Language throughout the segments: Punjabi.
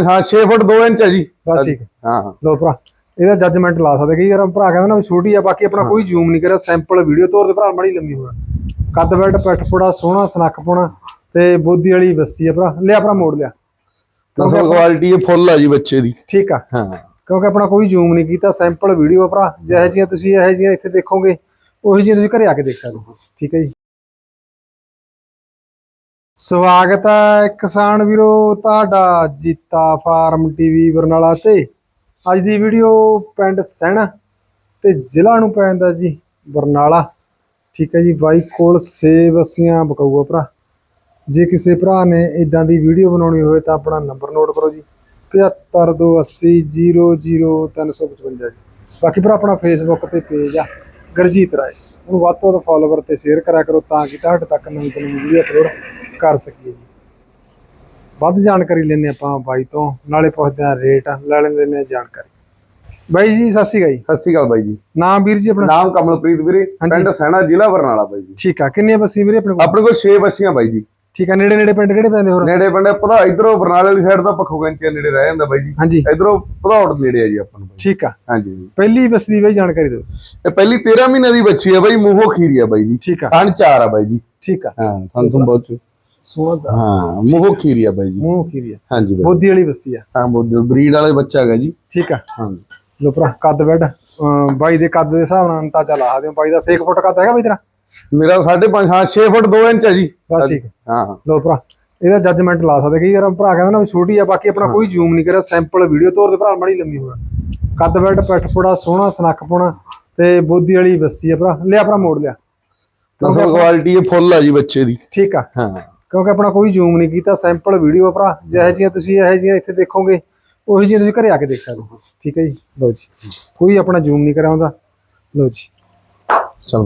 ਹਾਂ 6 ਫੁੱਟ 2 ਇੰਚ ਹੈ ਜੀ। ਬਸ ਠੀਕ ਹੈ। ਹਾਂ ਲੋ ਭਰਾ ਇਹਦਾ ਜੱਜਮੈਂਟ ਲਾ ਸਕਦੇ ਕਿ ਯਾਰ ਭਰਾ ਕਹਿੰਦਾ ਨਾ ਵੀ ਛੋਟੀ ਆ ਬਾਕੀ ਆਪਣਾ ਕੋਈ ਜ਼ੂਮ ਨਹੀਂ ਕਰਿਆ ਸੈਂਪਲ ਵੀਡੀਓ ਤੌਰ ਤੇ ਭਰਾ ਮੜੀ ਲੰਮੀ ਹੋਣਾ ਕੱਦ ਬੈਠ ਪੈਠ ਫੋੜਾ ਸੋਹਣਾ ਸਨੱਖ ਪੋਣਾ ਤੇ ਬੋਦੀ ਵਾਲੀ ਬੱਸੀ ਆ ਭਰਾ। ਲਿਆ ਭਰਾ ਮੋੜ ਲਿਆ। ਨਸਲ ਕੁਆਲਿਟੀ ਇਹ ਫੁੱਲ ਆ ਜੀ ਬੱਚੇ ਦੀ। ਠੀਕ ਆ। ਹਾਂ। ਕਿਉਂਕਿ ਆਪਣਾ ਕੋਈ ਜ਼ੂਮ ਨਹੀਂ ਕੀਤਾ ਸੈਂਪਲ ਵੀਡੀਓ ਭਰਾ। ਜਿਹੇ ਜੀਆਂ ਤੁਸੀਂ ਇਹੋ ਜਿਹੀਆਂ ਇੱਥੇ ਦੇਖੋਗੇ ਉਹੀ ਜਿਹੀਆਂ ਤੁਸੀਂ ਘਰੇ ਆ ਕੇ ਦੇਖ ਸਕਦੇ ਹੋ। ਠੀਕ ਹੈ ਜੀ। ਸਵਾਗਤ ਹੈ ਕਿਸਾਨ ਵੀਰੋ, ਤੁਹਾਡਾ ਜੀਤਾ ਫਾਰਮ ਟੀਵੀ ਬਰਨਾਲਾ ਤੇ। ਅੱਜ ਦੀ ਵੀਡੀਓ ਪਿੰਡ ਸਹਿਣਾ ਤੇ ਜ਼ਿਲ੍ਹਾ ਨੂੰ ਪੈਂਦਾ ਜੀ ਬਰਨਾਲਾ। ਠੀਕ ਹੈ ਜੀ, ਬਾਈ ਕੋਲ ਸੇਬ ਅਸੀਂ ਬਕਾਊਆ ਭਰਾ। ਜੇ ਕਿਸੇ ਭਰਾ ਨੇ ਇਦਾਂ ਦੀ ਵੀਡੀਓ ਬਣਾਉਣੀ ਹੋਵੇ ਤਾਂ ਆਪਣਾ ਨੰਬਰ ਨੋਟ ਕਰੋ ਜੀ। 7528000355 ਜੀ। ਬਾਕੀ ਭਰਾ, ਆਪਣਾ ਫੇਸਬੁੱਕ ਤੇ ਪੇਜ ਆ, ਗਰਜੀਤ ਰਾਏ। ਉਹਨੂੰ ਵੱਧ ਤੋਂ ਵੱਧ ਫਾਲੋਵਰ ਤੇ ਸ਼ੇਅਰ ਕਰਿਆ ਕਰੋ ਤਾਂ ਕਿ ਤੁਹਾਡੇ ਤੱਕ ਨਵੀਂ ਤੋਂ ਨਵੀਂ ਵੀਡੀਓ ਅਪਲੋਡ ਕਰ ਸਕੀਏ ਜੀ। ਵੱਧ ਜਾਣਕਾਰੀ ਲੈਣੇ ਆਪਾਂ ਬਾਈ ਤੋਂ ਨਾਲੇ ਪੁੱਛਦੇ ਆ ਰੇਟ ਲੈ ਲੈਂਦੇ ਨੇ ਜਾਣਕਾਰੀ। ਬਾਈ ਜੀ ਸਤਿ ਸ਼੍ਰੀ ਅਕਾਲ ਜੀ। ਸਤਿ ਸ਼੍ਰੀ ਅਕਾਲ ਬਾਈ ਜੀ। ਨਾਮ ਵੀਰ ਜੀ ਆਪਣਾ? ਨਾਮ ਕਮਲਪ੍ਰੀਤ ਵੀਰੇ ਪਿੰਡ ਸੈਣਾ ਜ਼ਿਲ੍ਹਾ ਬਰਨਾਲਾ ਬਾਈ ਜੀ। ਠੀਕ ਆ ਕਿੰਨੀਆਂ ਬੱਸੀ ਵੀਰੇ ਆਪਣੇ ਕੋਲ? ਆਪਣੇ ਕੋਲ 6 ਬੱਸੀਆਂ ਬਾਈ ਜੀ। ਠੀਕ ਆ ਨੇੜੇ ਨੇੜੇ ਪਿੰਡ ਕਿਹੜੇ ਪੈਂਦੇ ਹੋਰ? ਨੇੜੇ ਪਿੰਡ ਪਤਾ ਇਧਰੋਂ ਬਰਨਾਲੇ ਵਾਲੀ ਸਾਈਡ ਤੋਂ ਪੱਖੋ ਗੰਚੇ ਨੇੜੇ ਰਹਿ ਜਾਂਦਾ ਬਾਈ ਜੀ। ਹਾਂਜੀ। ਇਧਰੋਂ ਭਦੌੜ ਨੇੜੇ ਆ ਜੀ ਆਪਾਂ ਨੂੰ ਠੀਕ ਆ। ਹਾਂਜੀ। ਪਹਿਲੀ ਬੱਸੀ ਦੀ ਬਾਈ ਜਾਣਕਾਰੀ ਦਿਓ। ਇਹ ਪਹਿਲੀ 13 ਮਹੀਨੇ ਦੀ ਬੱਚੀ ਹੈ ਬਾਈ ਮੂੰਹੋਂ ਖੀਰੀ ਆ ਬਾਈ ਜੀ। ਠੀਕ ਆ। ਥਣ ਚਾਰ ਆ ਬਾਈ ਜੀ। ਠੀਕ ਆ। ਹਾਂ ਥਣ ਤੋਂ ਬਹੁਤ ਸੋਹਣਾ ਹਾਂ ਮੂੰਹੋਂ ਖੀਰੀ ਆ ਬਾਈ ਜੀ। ਮੂੰਹ ਕੀ ਆ। ਹਾਂਜੀ ਬਾਈ। ਬੋਦੀ ਵਾਲੀ ਬੱਸੀ ਆ। ਹਾਂ ਬਹੁਤ ਬਰੀਡ ਵਾਲੇ ਬੱਚਾ ਹੈਗਾ ਜੀ। ਠੀਕ ਆ। ਹਾਂ ਲੋ ਭਰਾ ਕੱਦ ਬੈਡ ਬਾਈ ਦੇ ਕੱਦ ਦੇ ਹਿਸਾਬ ਨਾਲ ਅੰਦਾਜ਼ਾ ਲਾ ਸਕਦੇ ਹੋ ਬਾਈ ਦਾ 6 ਫੁੱਟ ਕੱਦ ਹੈਗਾ ਬਾਈ ਤੇਰਾ? ਮੇਰਾ 5.5 ਹਾਂ 6 ਫੁੱਟ 2 ਇੰਚ ਹੈ ਜੀ। ਬਸ ਠੀਕ ਹੈ ਹਾਂ। ਲੋ ਭਰਾ ਇਹਦਾ ਜੱਜਮੈਂਟ ਲਾ ਸਕਦੇ। ਕਿ ਯਾਰ ਭਰਾ ਕਹਿੰਦਾ ਨਾ ਵੀ ਛੋਟੀ ਆ ਬਾਕੀ ਆਪਣਾ ਕੋਈ ਜ਼ੂਮ ਨਹੀਂ ਕਰਿਆ। ਸੈਂਪਲ ਵੀਡੀਓ ਤੌਰ ਤੇ ਭਰਾ ਮੜੀ ਲੰਮੀ ਹੋਣਾ। ਕੱਦ ਬੈਡ ਪੈਠ ਫੋੜਾ ਸੋਹਣਾ ਸਨੱਖ ਪੋਣਾ ਤੇ ਬੋਦੀ ਵਾਲੀ ਬੱਸੀ ਆ ਭਰਾ। ਲਿਆ ਭਰਾ ਮੋੜ ਲਿਆ। ਨਸਲ ਕੁਆਲਿਟੀ ਇਹ ਫੁੱਲ ਆ ਜੀ ਬੱਚੇ ਦੀ। ਠੀਕ ਆ। ਹਾਂ। ਕਿਉਂਕਿ ਆਪਣਾ ਕੋਈ ਜ਼ੂਮ ਨਹੀਂ ਕੀਤਾ ਸੈਂਪਲ ਵੀਡੀਓ ਆ ਭਰਾ ਜਿਹੇ ਜੀਆਂ ਤੁਸੀਂ ਇਹੋ ਜਿਹੀਆਂ ਇੱਥੇ ਦੇਖੋਗੇ ਉਹੀ ਜਿਹੀਆਂ ਤੁਸੀਂ ਘਰੇ ਆ ਕੇ ਦੇਖ ਸਕਦੇ ਹੋ। ਠੀਕ ਹੈ ਜੀ? ਲੋ ਜੀ। ਕੋਈ ਆਪਣਾ ਜ਼ੂਮ ਨਹੀਂ ਕਰਿਆ ਹੁੰਦਾ। ਲੋ ਜੀ।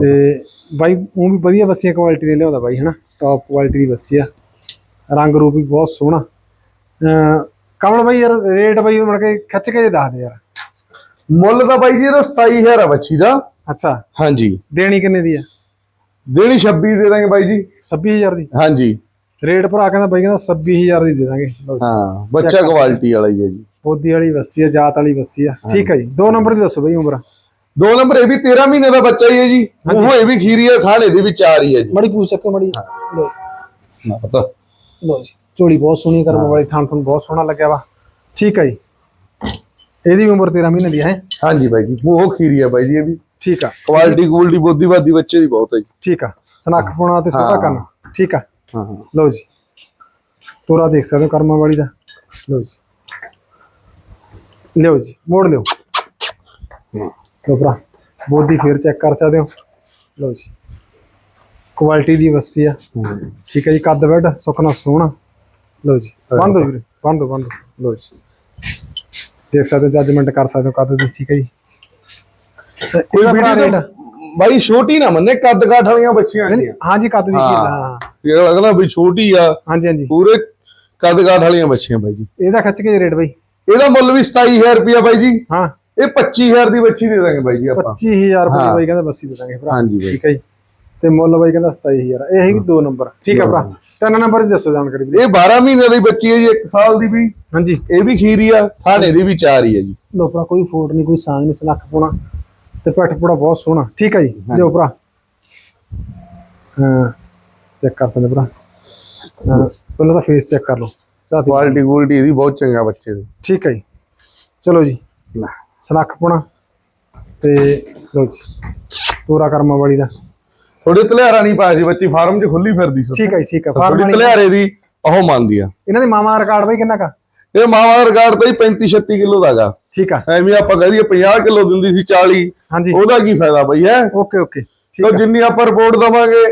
ਤੇ ਬਾਈ ਉਹ ਵੀ ਵਧੀਆ ਬੱਸੀਆਂ ਕੁਆਲਿਟੀ ਦੇ ਲਿਆਉਂਦਾ ਬਾਈ ਹਨਾ? ਟੌਪ ਕੁਆਲਿਟੀ ਦੀ ਬੱਸੀ ਆ। ਰੰਗ ਰੂਪ ਵੀ ਬਹੁਤ ਸੋਹਣਾ। ਕਮਲ ਬਾਈ ਯਾਰ ਰੇਟ ਬਾਈ ਮੜ ਕੇ ਖਿੱਚ ਕੇ ਦੱਸ ਦੇ ਯਾਰ। ਮੁੱਲ ਤਾਂ ਬਾਈ ਜੀ ਇਹਦਾ 27000 ਆ ਬੱਚੀ ਦਾ। ਅੱਛਾ। ਹਾਂਜੀ। ਦੇਣੀ ਕਿੰਨੇ ਦੀ ਆ? ਦੇਣੀ 26 ਦੇ ਦਾਂਗੇ ਬਾਈ ਜੀ। 26000 ਦੀ? ਹਾਂਜੀ। ਰੇਟ ਭਰਾ ਕਹਿੰਦਾ ਬਾਈ ਕਹਿੰਦਾ 26000 ਦੀ ਦੇ ਦਾਂਗੇ। ਲਓ ਜੀ। ਹਾਂ ਬੱਚਾ ਕੁਆਲਿਟੀ ਵਾਲਾ ਹੀ ਹੈ ਜੀ। ਪੌਦੀ ਵਾਲੀ ਬੱਸੀ ਆ ਜਾਤ ਵਾਲੀ ਬੱਸੀ ਆ। ਠੀਕ ਹੈ ਜੀ। ਦੋ ਨੰਬਰ ਦੀ ਦੱਸੋ ਬਾਈ ਉਮਰ। ਦੋ ਨੰਬਰ ਇਹ ਵੀ 13 ਮਹੀਨੇ ਦਾ ਬੱਚਾ ਹੀ ਹੈ ਜੀ। ਉਹ ਇਹ ਵੀ ਖੀਰੀ ਹੈ ਖਾਣੇ ਦੇ ਵੀ ਚਾਰ ਹੀ ਹੈ ਜੀ। ਮੜੀ ਪੂਛ ਚੱਕੋ ਮੜੀ। ਲੋ ਨਾ ਪਤਾ। ਲੋ ਜੀ। ਝੋਲੀ ਬਹੁਤ ਸੋਹਣੀ ਕਰਮ ਵਾਲੀ ਥਾਂ ਤੁਹਾਨੂੰ ਬਹੁਤ ਸੋਹਣਾ ਲੱਗਿਆ ਵਾ। ਠੀਕ ਹੈ ਜੀ। ਇਹਦੀ ਵੀ ਉਮਰ 13 ਮਹੀਨੇ ਦੀ ਹੈ? ਹਾਂਜੀ ਬਾਈ ਜੀ। ਉਹ ਖੀਰੀ ਹੈ ਬਾਈ ਜੀ ਇਹ ਵੀ। ਠੀਕ ਆ। ਕੁਆਲਿਟੀ ਕੁਆਲਿਟੀ ਬੋਦੀ ਬਾਦੀ ਬੱਚੇ ਦੀ ਬਹੁਤ ਹੈ ਜੀ। ਠੀਕ ਆ। ਸਨੱਖ ਪੁਣਾ ਤੇ ਛੋਟਾ ਹਾਂ। ਕੰਨ। ਠੀਕ ਆ। ਹਾਂ ਹਾਂ। ਲਓ ਜੀ। ਤੋਰਾ ਦੇਖ ਸਕਦੇ ਹੋ ਕਰਮਾਂ ਵਾਲੀ ਦਾ। ਲਓ ਜੀ। ਲਿਓ ਜੀ ਮੋੜ ਲਿਓ। ਲਓ ਭਰਾ ਬੋਦੀ ਫੇਰ ਚੈੱਕ ਕਰ ਸਕਦੇ ਹੋ। ਲਓ ਜੀ। ਕੁਆਲਿਟੀ ਦੀ ਵਸੀ ਆ। ਠੀਕ ਹੈ ਜੀ ਕੱਦ ਬੈਡ ਸੁਖਣਾ ਸੋਹਣਾ। ਲਓ ਜੀ ਬੰਦ ਹੋ ਵੀਰੇ ਬੰਦ ਹੋ ਬੰਦ। ਲਓ ਜੀ। ਦੇਖ ਸਕਦੇ ਜੱਜਮੈਂਟ ਕਰ ਸਕਦੇ ਹੋ ਕੱਦ ਦੀ ਠੀਕ ਹੈ ਜੀ। ਇਹਦਾ ਭਰਾ ਵੀਡੀਓ ਰੇਟ ਬਾਈ ਛੋਟੀ ਨਾ ਮੰਨੇ ਕੱਦ ਕਾਠ ਵਾਲੀਆਂ ਬੱਚੀਆਂ ਨਹੀਂ, ਹੈਗੀਆਂ ਹਾਂਜੀ ਕੱਦ ਦੀ ਹਾਂ। ਹਾਂ ਇਹ ਲੱਗਦਾ ਵੀ ਛੋਟੀ ਆ ਹਾਂਜੀ ਹਾਂਜੀ। ਪੂਰੇ ਕੱਦ ਕਾਠ ਵਾਲੀਆਂ ਬੱਚੀਆਂ ਬਾਈ ਜੀ। ਇਹਦਾ ਖਿੱਚ ਕੇ ਰੇਟ ਬਾਈ? ਇਹਦਾ ਮੁੱਲ ਵੀ 27000 ਰੁਪਇਆ ਬਾਈ ਜੀ। ਹਾਂ। ਇਹ 25000 ਦੀ ਬੱਚੀ ਦੇ ਦਾਂਗੇ ਬਾਈ ਜੀ ਆਪਾਂ। 25000 ਰੁਪਏ ਹਾਂ। ਬਾਈ ਕਹਿੰਦਾ ਬੱਸੀ ਦੇ ਦਾਂਗੇ ਭਰਾ। ਹਾਂਜੀ ਬਾਈ। ਠੀਕ ਹੈ ਜੀ। ਤੇ ਮੁੱਲ ਬਾਈ ਕਹਿੰਦਾ 27000 ਇਹ ਹੈਗੀ ਦੋ ਨੰਬਰ। ਠੀਕ ਹੈ ਭਰਾ। ਤਿੰਨ ਨੰਬਰ ਦੀ ਦੱਸੋ ਜਾਣਕਾਰੀ ਵੀਰੇ ਇਹ 12 ਮਹੀਨੇ ਦੀ ਬੱਚੀ ਹੈ ਜੀ 1 ਸਾਲ ਦੀ ਵੀ। ਹਾਂਜੀ। ਇਹ ਵੀ ਖੀਰੀ ਆ ਥਾਣੇ ਦੀ ਵੀ ਚਾਰ ਹੀ ਹੈ ਜੀ। ਲੋ ਭਰਾ ਕੋਈ ਫੋਟ ਨਹੀਂ ਕੋਈ ਸਾਂਗ ਨਹੀਂ ਸਨੱਖ ਪਾਉਣਾ। ਤੇ ਪੱਠ ਪੂੜਾ ਬਹੁਤ ਸੋਹਣਾ। ਠੀਕ ਹੈ ਜੀ? ਲਿਓ ਭਰਾ। ਹਾਂ ਚੈੱਕ ਕਰ ਸਕਦੇ ਭਰਾ। ਪਹਿਲਾਂ ਤਾਂ ਫੇਸ ਚੈੱਕ ਕਰ ਲਓ। ਕੁਆਲਿਟੀ ਕੁਆਲਿਟੀ ਇਹਦੀ ਬਹੁਤ ਚੰਗਾ ਬੱਚੇ ਦੀ। ਠੀਕ ਹੈ ਜੀ। ਚਲੋ ਜੀ। ਸਨੱਖ ਪਾਉਣਾ ਤੇ ਲੋ ਜੀ। ਤੋਰਾ ਕਰਮਾ ਵਾਲੀ ਦਾ। ਥੋੜੀ ਤਲਿਆਰਾ ਨਹੀਂ ਪਾਇਆ ਸੀ ਬੱਚੀ ਫਾਰਮ 'ਚ ਖੁੱਲੀ ਫਿਰਦੀ ਸੀ ਠੀਕ ਹੈ ਠੀਕ ਹੈ ਫਾਰਮ ਥੋੜੀ ਤਲਿਆਰੇ ਦੀ ਉਹ ਮੰਨਦੀ ਆ। ਇਹਨਾਂ ਦੀ ਮਾਮਾ ਦਾ ਰਿਕਾਰਡ ਬਾਈ ਕਿੰਨਾ ਕਾ ਇਹ ਦਾ ਰਿਕਾਰਡ ਤਾਂ ਹੀ 35 36 ਕਿਲੋ ਦਾਗਾ ਠੀਕ ਆ। ਐਵੇਂ ਆਪਾਂ ਕਹ ਦਈਏ 50 ਕਿਲੋ ਦਿੰਦੀ ਸੀ 40 ਹਾਂਜੀ। ਉਹਦਾ ਕੀ ਫਾਇਦਾ ਬਈ ਹੈ? Okay okay. ਠੀਕ ਤੋ ਜਿੰਨੀ ਆਪਾਂ ਰਿਪੋਰਟ ਦਵਾਂਗੇ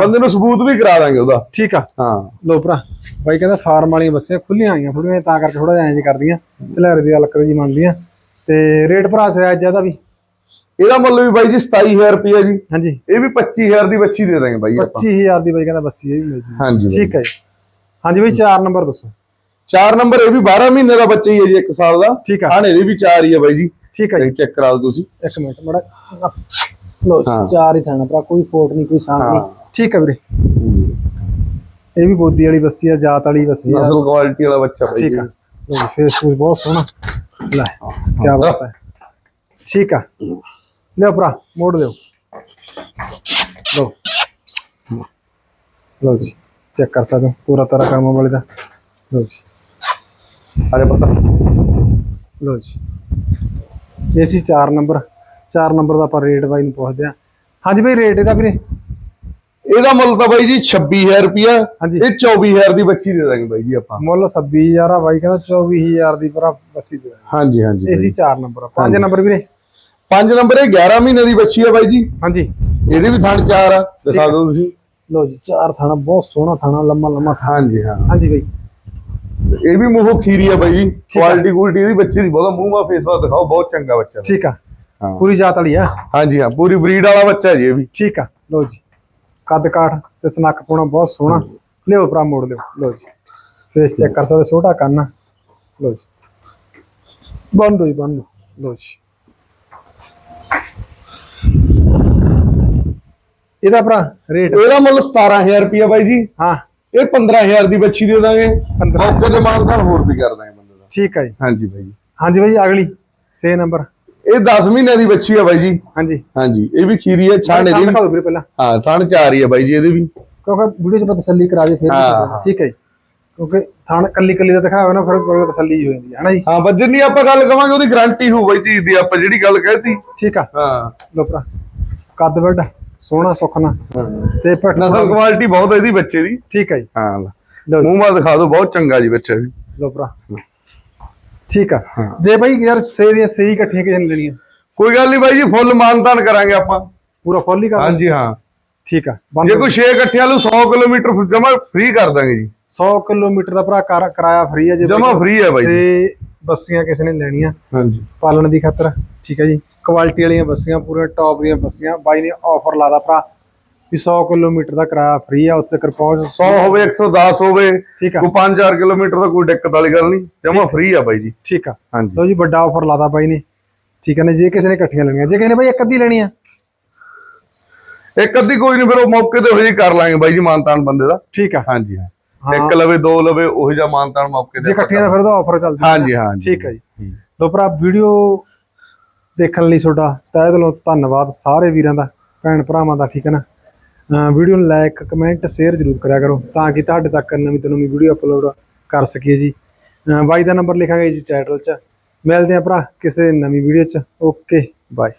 ਬੰਦੇ ਨੂੰ ਸਬੂਤ ਵੀ ਕਰਾ ਦਾਂਗੇ ਉਹਦਾ। ਠੀਕ ਆ। ਹਾਂ। ਲੋ ਭਰਾ ਬਾਈ ਕਹਿੰਦਾ ਫਾਰਮ ਵਾਲੀਆਂ ਬੱਸਾਂ ਖੁੱਲੀਆਂ ਆਈਆਂ ਥੋੜੀਆਂ ਤਾਂ ਕਰਕੇ ਥੋੜਾ ਜਿਹਾ ਇੰਜ ਕਰਦੀਆਂ ਭਲੇਰੇ ਦੀ ਅਲਕਰ ਜੀ ਮੰਨਦੀਆਂ। ਤੇ ਰੇਟ ਭਰਾ ਸਿਆ ਜ਼ਿਆਦਾ ਵੀ? ਇਹਦਾ ਮੁੱਲ ਵੀ ਬਾਈ ਜੀ 27000 ਰੁਪਏ ਜੀ। ਹਾਂਜੀ। ਇਹ ਵੀ 25000 ਦੀ ਬੱਚੀ ਦੇ ਦਾਂਗੇ ਬਾਈ ਆਪਾਂ। 25000 ਦੀ ਬਾਈ ਕਹਿੰਦਾ ਬੱਸੀ ਇਹ ਵੀ ਮਿਲ ਜੂਗੀ। ਹਾਂਜੀ। ਠੀਕ ਹੈ ਜੀ। ਹਾਂਜੀ ਬਾਈ 4 ਨੰਬਰ ਦੱਸੋ। ਚਾਰ ਨੰਬਰ ਇਹ ਵੀ 12 ਮਹੀਨੇ ਦਾ ਬੱਚਾ ਹੀ ਹੈ ਜੀ 1 ਸਾਲ ਦਾ। ਠੀਕ ਆ। ਦੇ ਵੀ ਚਾਰ ਹੀ ਹੈ ਬਾਈ ਜੀ। ਠੀਕ ਹੈ ਜੀ। ਚੈੱਕ ਕਰਾ ਲਓ ਤੁਸੀਂ। ਇੱਕ ਮਿੰਟ ਮੜਾ ਲੋ ਹਾਂ। ਚਾਰ ਹੀ ਥਾਣਾ ਭਰਾ ਕੋਈ ਫੋਟ ਨਹੀਂ ਕੋਈ ਸਾਂਗ ਨਹੀਂ। ਹਾਂ। ਠੀਕ ਹੈ ਵੀਰੇ। ਇਹ ਵੀ ਬੋਦੀ ਵਾਲੀ ਬੱਸੀ ਆ ਜਾਤ ਵਾਲੀ ਬੱਸੀ ਆ। ਨਸਲ ਕੁਆਲਿਟੀ ਵਾਲਾ ਬੱਚਾ ਬਾਈ ਜੀ ਠੀਕ ਆ। ਲਓ ਫੇਸ ਫੂਸ ਬਹੁਤ ਸੋਹਣਾ। ਲੈ ਕੀ ਬਾਤ ਹੈ। ਠੀਕ ਆ। ਲਿਓ ਭਰਾ ਮੋੜ ਦਿਓ। ਲਓ। ਲਓ ਜੀ ਚੈੱਕ ਕਰ ਸਕਦੇ ਹੋ ਪੂਰਾ ਤਰ੍ਹਾਂ ਕੰਮ ਵਾਲੇ ਦਾ। ਲਓ ਜੀ। ਅਰੇ ਪਤਾ। ਲਓ ਜੀ। ਇਹ ਸੀ 4 ਨੰਬਰ 4 ਨੰਬਰ ਦਾ ਆਪਾਂ ਰੇਟ ਬਾਈ ਨੂੰ ਪੁੱਛਦੇ ਆ ਹਾਂਜੀ ਬਾਈ ਰੇਟ ਇਹਦਾ ਵੀਰੇ? ਇਹਦਾ ਮੁੱਲ ਤਾਂ ਬਾਈ ਜੀ 26000 ਰੁਪਿਆ। ਇਹ 24000 ਦੀ ਬੱਚੀ ਦੇ ਦਾਂਗੇ ਬਾਈ ਜੀ ਆਪਾਂ। ਮੁੱਲ 26000 ਆ ਬਾਈ ਕਹਿੰਦਾ 24000 ਦੀ ਭਰਾ ਬੱਸੀ ਦੇ ਹਾਂਜੀ ਹਾਂਜੀ ਇਹ ਸੀ 4 ਨੰਬਰ 5 ਨੰਬਰ ਵੀਰੇ? 5 ਨੰਬਰ ਇਹ 11 ਮਹੀਨੇ ਦੀ ਬੱਚੀ ਆ ਬਾਈ ਜੀ। ਹਾਂਜੀ। ਇਹਦੇ ਵੀ ਥਣ ਚਾਰ ਆ ਦਿਖਾ ਦਿਓ ਤੁਸੀਂ। ਲਓ ਜੀ ਚਾਰ ਥਾਣਾ ਬਹੁਤ ਸੋਹਣਾ ਥਾਣਾ ਲੰਮਾ ਲੰਮਾ ਹਾਂਜੀ ਹਾਂ। ਹਾਂਜੀ ਬਾਈ। ਇਹ ਵੀ ਮੂੰਹੋਂ ਖੀਰੀ ਆ ਬਾਈ। ਕੁਆਲਿਟੀ ਕੁਆਲਿਟੀ ਇਹਦੀ ਬੱਚੀ ਦੀ ਬਹੁਤਾ ਮੂੰਹ ਮਾ ਫੇਸ ਵਾ ਦਿਖਾਓ ਬਹੁਤ ਚੰਗਾ ਬੱਚਾ ਠੀਕ ਆ। ਪੂਰੀ ਜਾਤ ਵਾਲੀ ਆ। ਹਾਂਜੀ ਹਾਂ ਪੂਰੀ ਬਰੀਡ ਵਾਲਾ ਬੱਚਾ ਜੀ ਇਹ ਵੀ। ਠੀਕ ਆ ਲਓ ਜੀ। ਕੱਦ ਕਾਠ ਤੇ ਸਨੱਕ ਪਾਉਣਾ ਬਹੁਤ ਸੋਹਣਾ। ਲਿਓ ਭਰਾ ਮੋੜ ਲਿਓ। ਲਓ ਜੀ। ਫੇਸ ਚੈੱਕ ਕਰ ਸਕਦੇ ਛੋਟਾ ਕੰਨ। ਲਓ ਜੀ। ਬੰਦ ਹੋਈ ਬੰਦ। ਲਓ ਜੀ। ਇਹਦਾ ਭਰਾ ਰੇਟ? ਇਹਦਾ ਮੁੱਲ 17000 ਰੁਪਿਆ ਬਾਈ ਜੀ। ਹਾਂ। ਇਹ 15000 ਦੀ ਬੱਚੀ ਦੇ ਦਾਂਗੇ। 15 ਮੌਕੇ ਤੇ ਮਾਨਦਾਰ ਹੋਰ ਵੀ ਕਰ ਦਾਂਗੇ ਬੰਦੇ ਦਾ। ਠੀਕ ਆ ਜੀ। ਹਾਂਜੀ ਬਾਈ। ਜੀ ਹਾਂਜੀ ਬਾਈ ਅਗਲੀ 6 ਨੰਬਰ। ਇਹ 10 ਮਹੀਨਿਆਂ ਦੀ ਬੱਚੀ ਆ ਬਾਈ ਜੀ। ਹਾਂਜੀ। ਹਾਂਜੀ ਇਹ ਵੀ ਖੀਰੀ ਹੈ ਛਾਣ ਥਣ ਇਹਦੀ ਵੀ ਦਿਖਾ ਦਿਓ ਵੀਰੇ ਪਹਿਲਾਂ। ਹਾਂ ਥਣ ਚਾਰ ਹੀ ਆ ਬਾਈ ਜੀ ਇਹਦੇ ਵੀ। ਕਿਉਂਕਿ ਵੀਡੀਓ 'ਚ ਆਪਾਂ ਤਸੱਲੀ ਕਰਾ ਦੇ ਫਿਰ ਹਾਂ। ਹਾਂ। ਠੀਕ ਹੈ ਜੀ। ਕਿਉਂਕਿ ਥਣ ਕੱਲੀ ਕੱਲੀ ਦਾ ਦਿਖਾਵੇ ਨਾ ਫਿਰ ਕੋਈ ਤਸੱਲੀ ਹੀ ਹੋ ਜਾਂਦੀ ਹੈ ਹਨਾ ਜੀ? ਹਾਂ ਵੱਜਣ ਦੀ ਆਪਾਂ ਗੱਲ ਕਵਾਂਗੇ ਉਹਦੀ ਗਾਰੰਟੀ ਹੋਊ ਬਾਈ ਚੀਜ਼ ਦੀ ਆਪਾਂ ਜਿਹੜੀ ਗੱਲ ਕਹਿਤੀ। ਠੀਕ ਆ। ਹਾਂ। ਲੋ ਭਰਾ ਕੱਦ ਵੱਡ ਸੋਹਣਾ ਸੁਖਣਾ ਤੇ ਪਟ ਨਸਲ ਕੁਆਲਿਟੀ ਬਹੁਤ ਹੈ ਇਹਦੀ ਬੱਚੇ ਦੀ। ਠੀਕ ਹੈ ਜੀ। ਹਾਂ। ਮੂੰਹ ਮਾ ਦਿਖਾ ਦਿਓ ਬਹੁਤ ਚੰਗਾ ਜੀ ਬੱਚਾ ਵੀ ਲਓ ਭਰਾ। ਠੀਕ ਆ। ਜੇ ਬਾਈ ਯਾਰ ਸੇ ਦੀਆਂ ਸਹੀ ਇਕੱਠੀਆਂ ਕਿਹਨ ਲੈਣੀਆਂ ਕੋਈ ਗੱਲ ਨਹੀਂ ਬਾਈ ਜੀ ਫੁੱਲ ਮਾਨਤਾਨ ਕਰਾਂਗੇ ਆਪਾਂ। ਪੂਰਾ ਫੁੱਲ ਹੀ ਕਰ ਹਾਂਜੀ ਹਾਂ। ਠੀਕ ਆ। ਜੇ ਕੋਈ 6 ਇਕੱਠਿਆਂ ਨੂੰ 100 ਕਿਲੋਮੀਟਰ ਜਮਾ ਫ੍ਰੀ ਕਰ ਦਾਂਗੇ ਜੀ। 100 ਕਿਲੋਮੀਟਰ ਦਾ ਭਰਾ ਕਰ- ਕਿਰਾਇਆ ਫ੍ਰੀ ਹੈ ਜੇ ਜਮਾਂ free ਹੈ ਬਾਈ। ਤੇ ਬੱਸੀਆਂ ਕਿਸੇ ਨੇ ਲੈਣੀਆਂ। ਹਾਂਜੀ। ਪਾਲਣ ਦੀ ਖਾਤਰ ਠੀਕ ਹੈ ਜੀ। ਕੁਆਲਿਟੀ ਵਾਲੀਆਂ ਬੱਸੀਆਂ ਪੂਰੇ ਟੌਪ ਦੀਆਂ ਬੱਸੀਆਂ। ਬਾਈ ਨੇ ਆਫਰ ਲਾਦਾ ਭਰਾ ਵੀ 100 ਕਿਲੋਮੀਟਰ ਦਾ ਕਿਰਾਇਆ ਫ੍ਰੀ ਆ ਉੱਤੇ ਕਰ ਪਹੁੰਚ। 100 ਹੋਵੇ 110 ਹੋਵੇ ਠੀਕ ਆ। ਕੋਈ 5-4 ਕਿਲੋਮੀਟਰ ਦਾ ਕੋਈ ਦਿੱਕਤ ਵਾਲੀ ਗੱਲ ਨਹੀਂ। ਜਮਾ ਫ੍ਰੀ ਆ ਬਾਈ ਜੀ। ਠੀਕ ਆ। ਹਾਂਜੀ। ਲਓ ਜੀ ਵੱਡਾ ਆਫਰ ਲਾਦਾ ਬਾਈ ਨੇ। ਠੀਕ ਹੈ ਨਾ ਜੇ ਕਿਸੇ ਨੇ ਇਕੱਠੀਆਂ ਲੈਣੀਆਂ। ਜੇ ਕਿਸੇ ਨੇ ਬਾਈ ਇੱਕ ਅੱਧੀ ਲੈਣੀ ਆ। ਇੱਕ ਅੱਧੀ ਕੋਈ ਨਹੀਂ ਫਿਰ ਉਹ ਮੌਕੇ ਤੇ ਹੋਈ ਕਰ ਲਾਂਗੇ ਬਾਈ ਜੀ ਮਾਨਤਾਨ ਬੰਦੇ ਦਾ। ਠੀਕ ਆ। ਹਾਂਜੀ ਹਾਂ। ਇੱਕ ਲਵੇ ਦੋ ਲਵੇ ਉਹੀ ਜਿਹਾ ਮਾਨਤਾਨ ਮੌਕੇ ਤੇ ਜੇ ਇਕੱਠੀਆਂ ਦਾ ਫਿਰ ਉਹਦਾ ਆਫਰ ਚੱਲਦਾ ਹਾਂਜੀ ਹਾਂਜੀ। ਠੀਕ ਹੈ ਜੀ। ਲੋ ਭਰਾ ਵੀਡੀਓ ਦੇਖਣ ਲਈ ਤੁਹਾਡਾ ਤਹਿ ਦਿਲੋਂ ਧੰਨਵਾਦ ਸਾਰੇ ਵੀਰਾਂ ਦਾ ਭੈਣ ਭਰਾਵਾਂ ਦਾ ਠੀਕ ਹੈ ਨਾ? ਵੀਡੀਓ ਨੂੰ ਲਾਈਕ ਕਮੈਂਟ ਸ਼ੇਅਰ ਜ਼ਰੂਰ ਕਰਿਆ ਕਰੋ ਤਾਂ ਕਿ ਤੁਹਾਡੇ ਤੱਕ ਨਵੀਂ ਤੋਂ ਨਵੀਂ ਵੀਡੀਓ ਅਪਲੋਡ ਕਰ ਸਕੀਏ ਜੀ। ਬਾਈ ਦਾ ਨੰਬਰ ਲਿਖਾਂਗੇ ਜੀ ਟਾਈਟਲ 'ਚ। ਮਿਲਦੇ ਆ ਭਰਾ ਕਿਸੇ ਨਵੀਂ ਵੀਡੀਓ 'ਚ। Okay bye